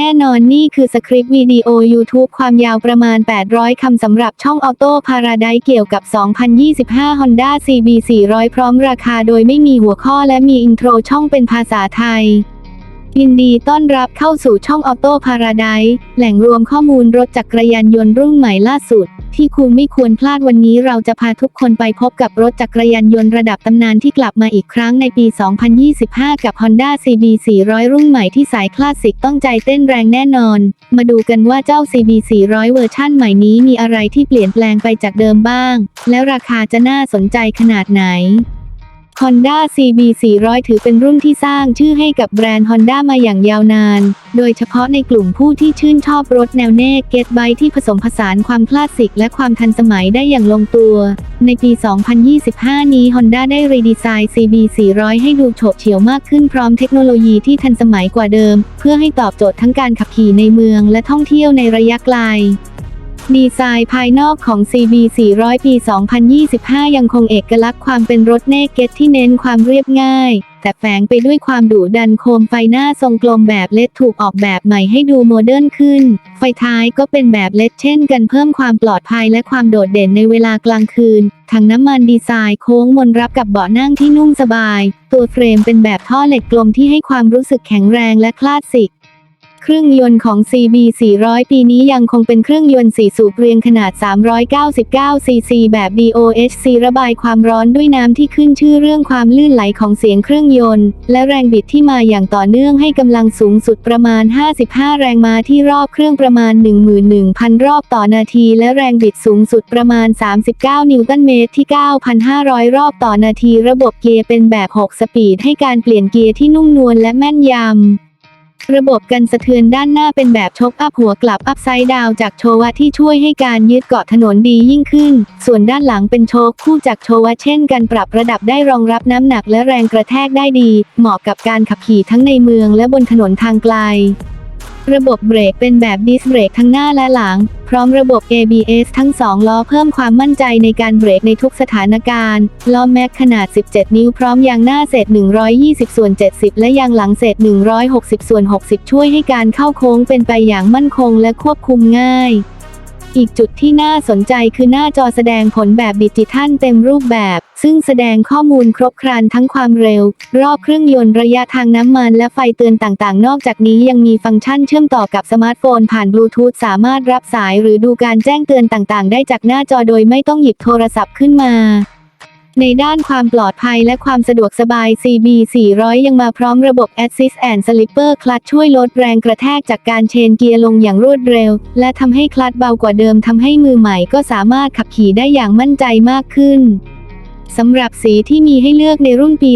แน่นอนนี่คือสคริปต์วิดีโอ YouTube ความยาวประมาณ 800 คำสำหรับช่องออโต้พาราไดเกี่ยวกับ 2025 Honda CB 400 พร้อมราคาโดยไม่มีหัวข้อและมีอินโทรช่องเป็นภาษาไทย ยินดีต้อนรับเข้าสู่ช่องออโต้พาราไดแหล่งรวมข้อมูลรถจักรยานยนต์รุ่นใหม่ล่าสุด ที่คุณไม่ควรพลาดวันนี้เราจะพาทุกคนไปพบกับรถจักรยานยนต์ระดับตำนานที่กลับมาอีกครั้งในปี 2025 กับ Honda CB 400 รุ่นใหม่ที่สายคลาสสิกต้องใจเต้นแรงแน่นอน มาดูกันว่าเจ้า CB 400 เวอร์ชั่นใหม่นี้มีอะไรที่เปลี่ยนแปลงไปจากเดิมบ้าง แล้วราคาจะน่าสนใจขนาดไหน Honda CB 400 ถือเป็นรุ่นที่สร้างชื่อให้กับแบรนด์ Honda มาอย่างยาวนาน โดยเฉพาะในกลุ่มผู้ที่ชื่นชอบรถแนวเนกเกตไบที่ผสมผสานความคลาสสิกและความทันสมัยได้อย่างลงตัว ในปี 2025 นี้ Honda ได้รีดีไซน์ CB 400 ให้ดูโฉบเฉี่ยวมากขึ้นพร้อมเทคโนโลยีที่ทันสมัยกว่าเดิม เพื่อให้ตอบโจทย์ทั้งการขับขี่ในเมืองและท่องเที่ยวในระยะไกล ดีไซน์ภายนอกของ CB 400 ปี 2025 ยังคงเอกลักษณ์ความเป็นรถเนกเก็ตที่เน้นความเรียบง่าย แต่แฝงไปด้วยความดุดันโคมไฟหน้าทรงกลมแบบเล็ดถูกออกแบบใหม่ให้ดูโมเดิร์นขึ้น ไฟท้ายก็เป็นแบบเล็ดเช่นกันเพิ่มความปลอดภัยและความโดดเด่นในเวลากลางคืนถังน้ำมันดีไซน์โค้งมนรับกับเบาะนั่งที่นุ่มสบาย ตัวเฟรมเป็นแบบท่อเหล็กกลมที่ให้ความรู้สึกแข็งแรงและคลาสสิก เครื่องยนต์ของ CB 400 ปีนี้ยังคงเป็นเครื่องยนต์4สูบเรียงขนาด 399 ซีซี แบบ DOHC ระบายความร้อนด้วยน้ำที่ขึ้นชื่อเรื่องความลื่นไหลของเสียงเครื่องยนต์ และแรงบิดที่มาอย่างต่อเนื่องให้กำลังสูงสุดประมาณ 55 แรงม้าที่รอบเครื่องประมาณ 11,000 รอบต่อนาที และแรงบิดสูงสุดประมาณ 39 นิวตันเมตรที่ 9,500 รอบต่อนาที ระบบเกียร์เป็นแบบ 6 สปีดให้การเปลี่ยนเกียร์ที่นุ่มนวลและแม่นยำ ระบบกันสะเทือนด้านหน้าเป็นแบบชกอัพหัวกลับอัพไซด์ดาวจากโชวะที่ช่วยให้การยึดเกาะถนนดียิ่งขึ้น ส่วนด้านหลังเป็นโชคคู่จากโชวะเช่นกันปรับระดับได้รองรับน้ำหนักและแรงกระแทกได้ดี เหมาะกับการขับขี่ทั้งในเมืองและบนถนนทางไกล ระบบเบรกเป็นแบบดิสเบรกทั้งหน้าและหลัง พร้อมระบบ ABS ทั้ง 2 ล้อเพิ่มความมั่นใจในการเบรกในทุกสถานการณ์ ล้อแม็กขนาด 17 นิ้วพร้อมยางหน้าเศษ 120 ส่วน 70 และยางหลังเศษ 160 ส่วน 60 ช่วยให้การเข้าโค้งเป็นไปอย่างมั่นคงและควบคุมง่าย อีกจุดที่น่าสนใจคือหน้าจอแสดงผลแบบดิจิทัลเต็มรูปแบบ ซึ่งแสดงข้อมูลครบครันทั้งความเร็ว รอบเครื่องยนต์ระยะทางน้ำมันและไฟเตือนต่างๆ นอกจากนี้ยังมีฟังก์ชันเชื่อมต่อกับสมาร์ทโฟนผ่านบลูทูธสามารถรับสายหรือดูการแจ้งเตือนต่างๆ ได้จากหน้าจอโดยไม่ต้องหยิบโทรศัพท์ขึ้นมาในด้านความปลอดภัยและความสะดวกสบาย CB 400 ยังมาพร้อมระบบ Assist and Slipper Clutch ช่วยลดแรงกระแทกจากการเชนเกียร์ลงอย่างรวดเร็ว และทำให้คลัตช์เบากว่าเดิมทำให้มือใหม่ก็สามารถขับขี่ได้อย่างมั่นใจมากขึ้น สำหรับสีที่มีให้เลือกในรุ่นปี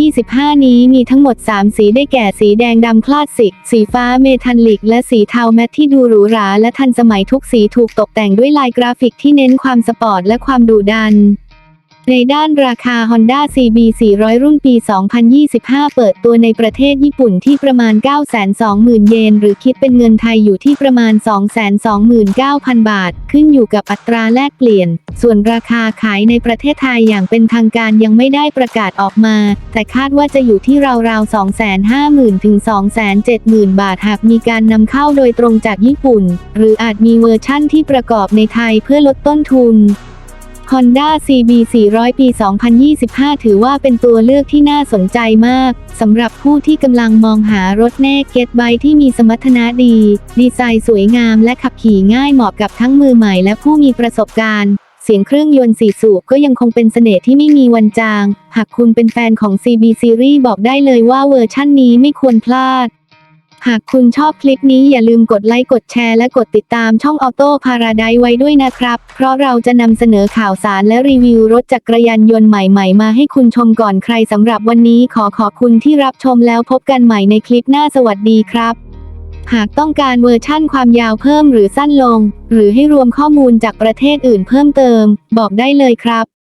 2025 นี้มีทั้งหมด 3 สีได้แก่สีแดงดำคลาสสิก สีฟ้าเมทัลลิก และสีเทาแมทที่ดูหรูหราและทันสมัยทุกสีถูกตกแต่งด้วยลายกราฟิกที่เน้นความสปอร์ตและความดุดัน ในด้านราคา Honda CB 400 รุ่นปี 2025 เปิดตัวในประเทศญี่ปุ่นที่ประมาณ 920,000 เยน หรือคิดเป็นเงินไทยอยู่ที่ประมาณ 229,000 บาท ขึ้นอยู่กับอัตราแลกเปลี่ยน ส่วนราคาขายในประเทศไทยอย่างเป็นทางการยังไม่ได้ประกาศออกมา แต่คาดว่าจะอยู่ที่ราวๆ 250,000 ถึง 270,000 บาท หากมีการนำเข้าโดยตรงจากญี่ปุ่น หรืออาจมีเวอร์ชั่นที่ประกอบในไทยเพื่อลดต้นทุน Honda CB 400 ปี 2025 ถือว่าเป็นตัวเลือกที่น่าสนใจมาก สำหรับผู้ที่กำลังมองหารถเนกเก็ตไบที่มีสมรรถนะดี ดีไซน์สวยงามและขับขี่ง่ายเหมาะกับทั้งมือใหม่และผู้มีประสบการณ์ เสียงเครื่องยนต์สี่สูบก็ยังคงเป็นเสน่ห์ที่ไม่มีวันจาง หากคุณเป็นแฟนของ CB Series บอกได้เลยว่าเวอร์ชั่นนี้ไม่ควรพลาด หากคุณชอบคลิปนี้อย่าลืมกดไลค์กดแชร์และกดติดตามช่อง Auto Paradise ไว้ด้วยนะครับ เพราะเราจะนำเสนอข่าวสารและรีวิวรถจักรยานยนต์ใหม่ๆ มาให้คุณชมก่อนใครสำหรับวันนี้ขอขอบคุณที่รับชมแล้วพบกันใหม่ในคลิปหน้าสวัสดีครับหากต้องการเวอร์ชั่นความยาวเพิ่มหรือสั้นลง หรือให้รวมข้อมูลจากประเทศอื่นเพิ่มเติม บอกได้เลยครับ